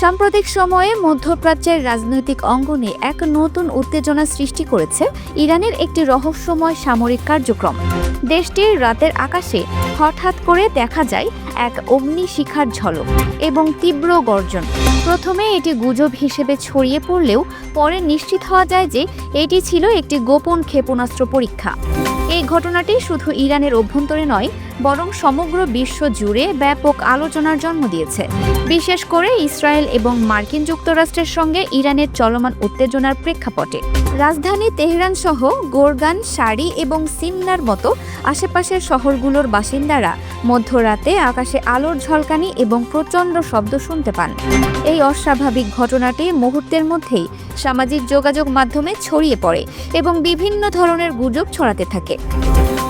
সাম্প্রতিক সময়ে মধ্যপ্রাচ্যের রাজনৈতিক অঙ্গনে এক নতুন উত্তেজনা সৃষ্টি করেছে ইরানের একটি রহস্যময় সামরিক কার্যক্রম। দেশটির রাতের আকাশে হঠাৎ করে দেখা যায় এক অগ্নি শিখার ঝলক এবং তীব্র গর্জন। প্রথমে এটি গুজব হিসেবে ছড়িয়ে পড়লেও পরে নিশ্চিত হওয়া যায় যে এটি ছিল একটি গোপন ক্ষেপণাস্ত্র পরীক্ষা। এই ঘটনাটি শুধু ইরানের অভ্যন্তরে নয় বরং সমগ্র বিশ্ব জুড়ে ব্যাপক আলোচনার জন্ম দিয়েছে। বিশেষ করে ইসরায়েল এবং মার্কিন যুক্তরাষ্ট্রের সঙ্গে ইরানের চলমান উত্তেজনার প্রেক্ষাপটে। রাজধানী তেহরান সহ গোরগান শাড়ি এবং সিমনার মতো আশেপাশের শহরগুলোর বাসিন্দারা মধ্যরাতে আকাশে আলোর ঝলকানি এবং প্রচণ্ড শব্দ শুনতে পান। এই অস্বাভাবিক ঘটনাটি মুহূর্তের মধ্যেই সামাজিক যোগাযোগ মাধ্যমে ছড়িয়ে পড়ে এবং বিভিন্ন ধরনের গুজব ছড়াতে থাকে।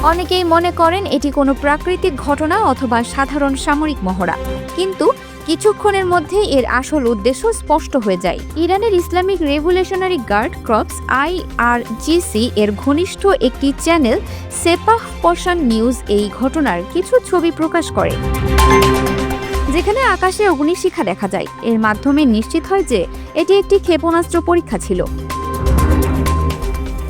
অনেকেই মনে করেন এটি কোনো প্রাকৃতিক ঘটনা অথবা সাধারণ সামরিক মহড়া। কিন্তু কিছুক্ষণের মধ্যে এর আসল উদ্দেশ্য স্পষ্ট হয়ে যায়। ইরানের Islamic Revolutionary Guard Corps I R IRGC এর ঘনিষ্ঠ একটি চ্যানেল সেপাহ পশান নিউজ এই ঘটনার কিছু ছবি প্রকাশ করে। যেখানে আকাশে অগ্নিশিখা দেখা যায়। এর মাধ্যমে নিশ্চিত হয় যে এটি একটি ক্ষেপণাস্ত্র পরীক্ষা ছিল।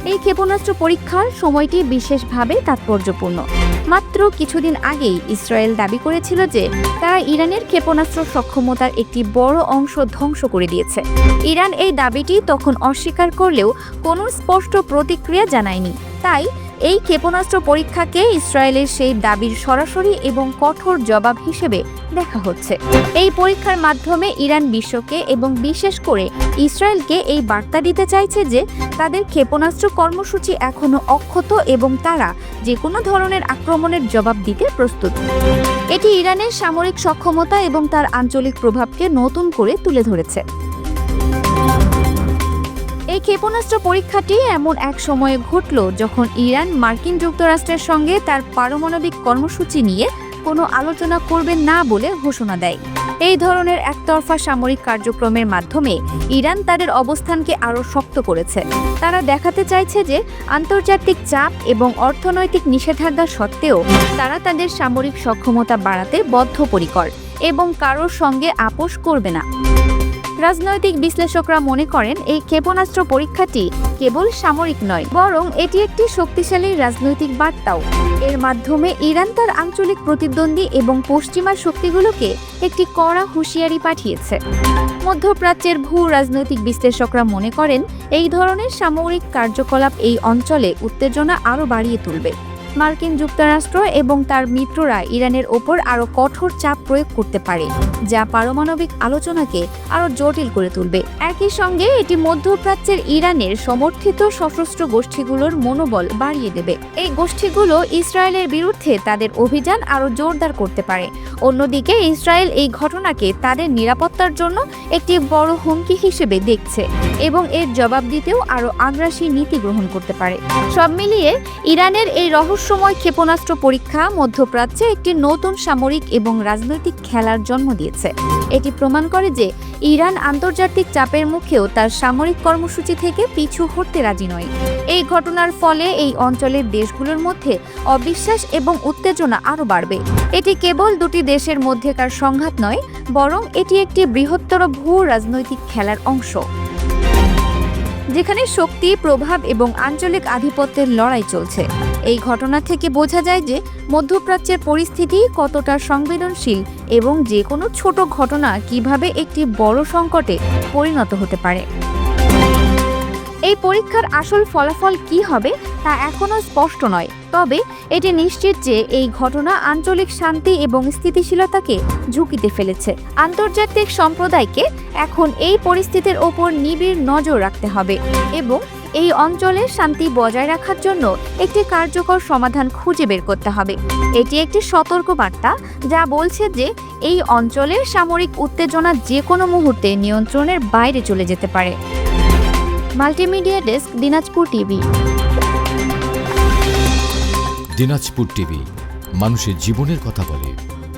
এই ক্ষেপণাস্ত্র পরীক্ষার সময়টি বিশেষভাবে তাৎপর্যপূর্ণ। মাত্র কিছুদিন আগেই ইসরায়েল দাবি করেছিল যে তারা ইরানের ক্ষেপণাস্ত্র সক্ষমতার একটি বড় অংশ ধ্বংস করে দিয়েছে। ইরান এই দাবিটি তখন অস্বীকার করলেও কোনো স্পষ্ট প্রতিক্রিয়া জানায়নি। তাই এই ক্ষেপণাস্ত্র পরীক্ষাকে ইসরায়েলের সেই দাবির সরাসরি এবং কঠোর জবাব হিসেবে দেখা হচ্ছে। এই পরীক্ষার মাধ্যমে ইরান বিশ্বকে এবং বিশেষ করে ইসরায়েলকে এই বার্তা দিতে চাইছে যে তাদের ক্ষেপণাস্ত্র কর্মসূচি এখনও অক্ষত এবং তারা যে কোনো ধরনের আক্রমণের জবাব দিতে প্রস্তুত। এটি ইরানের সামরিক সক্ষমতা এবং তার আঞ্চলিক প্রভাবকে নতুন করে তুলে ধরেছে। এই ক্ষেপণাস্ত্র পরীক্ষাটি এমন এক সময়ে ঘটল যখন ইরান মার্কিন যুক্তরাষ্ট্রের সঙ্গে তার পারমাণবিক কর্মসূচি নিয়ে কোনো আলোচনা করবে না বলে ঘোষণা দেয়। এই ধরনের একতরফা সামরিক কার্যক্রমের মাধ্যমে ইরান তাদের অবস্থানকে আরও শক্ত করেছে। তারা দেখাতে চাইছে যে আন্তর্জাতিক চাপ এবং অর্থনৈতিক নিষেধাজ্ঞা সত্ত্বেও তারা তাদের সামরিক সক্ষমতা বাড়াতে বদ্ধপরিকর এবং কারোর সঙ্গে আপোষ করবে না। রাজনৈতিক বিশ্লেষকরা মনে করেন, এই ক্ষেপণাস্ত্র পরীক্ষাটি কেবল সামরিক নয়, বরং এটি একটি শক্তিশালী রাজনৈতিক বার্তাও। এর মাধ্যমে ইরান তার আঞ্চলিক প্রতিদ্বন্দ্বী এবং পশ্চিমা শক্তিগুলোকে একটি কড়া হুঁশিয়ারি পাঠিয়েছে। মধ্যপ্রাচ্যের ভূ রাজনৈতিক বিশ্লেষকরা মনে করেন, এই ধরনের সামরিক কার্যকলাপ এই অঞ্চলে উত্তেজনা আরও বাড়িয়ে তুলবে। মার্কিন যুক্তরাষ্ট্র এবং তার মিত্ররা ইরানের ওপর আরও কঠোর চাপ প্রয়োগ করতে পারে, যা পারমাণবিক আলোচনাকে আরও জটিল করে তুলবে। একই সঙ্গে এটি মধ্যপ্রাচ্যের ইরানের সমর্থিত সশস্ত্র গোষ্ঠীগুলোর মনোবল বাড়িয়ে দেবে। এই গোষ্ঠীগুলো ইসরায়েলের বিরুদ্ধে তাদের অভিযান আরও জোরদার করতে পারে। অন্যদিকে ইসরায়েল এই ঘটনাকে তাদের নিরাপত্তার জন্য একটি বড় হুমকি হিসেবে দেখছে এবং এর জবাব দিতেও আরও আগ্রাসী নীতি গ্রহণ করতে পারে। সব মিলিয়ে ইরানের এই রহস্যময় ক্ষেপণাস্ত্র পরীক্ষা মধ্যপ্রাচ্যে একটি নতুন সামরিক এবং রাজনৈতিক খেলার জন্ম দিয়েছে। এটি প্রমাণ করে যে ইরান আন্তর্জাতিক চাপের মুখেও তার সামরিক কর্মসূচি থেকে পিছু হটতে রাজি নয়। এই ঘটনার ফলে এই অঞ্চলের দেশগুলোর মধ্যে অবিশ্বাস এবং উত্তেজনা আরও বাড়বে। এটি কেবল দুটি দেশের মধ্যেকার সংঘাত নয়, বরং এটি একটি বৃহত্তর ভূ রাজনৈতিক খেলার অংশ। যেখানে শক্তি, প্রভাব এবং আঞ্চলিক আধিপত্যের লড়াই চলছে। এই ঘটনা থেকে বোঝা যায় যে মধ্যপ্রাচ্যের পরিস্থিতি কতটা সংবেদনশীল এবং যে কোনো ছোট ঘটনা কীভাবে একটি বড় সংকটে পরিণত হতে পারে। এই পরীক্ষার আসল ফলাফল কি হবে তা এখনও স্পষ্ট নয়, তবে এটি নিশ্চিত যে এই ঘটনা আঞ্চলিক শান্তি এবং স্থিতিশীলতাকে ঝুঁকিতে ফেলেছে। আন্তর্জাতিক সম্প্রদায়কে এখন এই পরিস্থিতির ওপর নিবিড় নজর রাখতে হবে এবং এই অঞ্চলের শান্তি বজায় রাখার জন্য একটি কার্যকর সমাধান খুঁজে বের করতে হবে। এটি একটি সতর্ক বার্তা যা বলছে যে এই অঞ্চলের সামরিক উত্তেজনা যে কোনো মুহূর্তে নিয়ন্ত্রণের বাইরে চলে যেতে পারে। Multimedia desk, Dinajpur TV. Dinajpur TV, মানুষের জীবনের কথা বলে।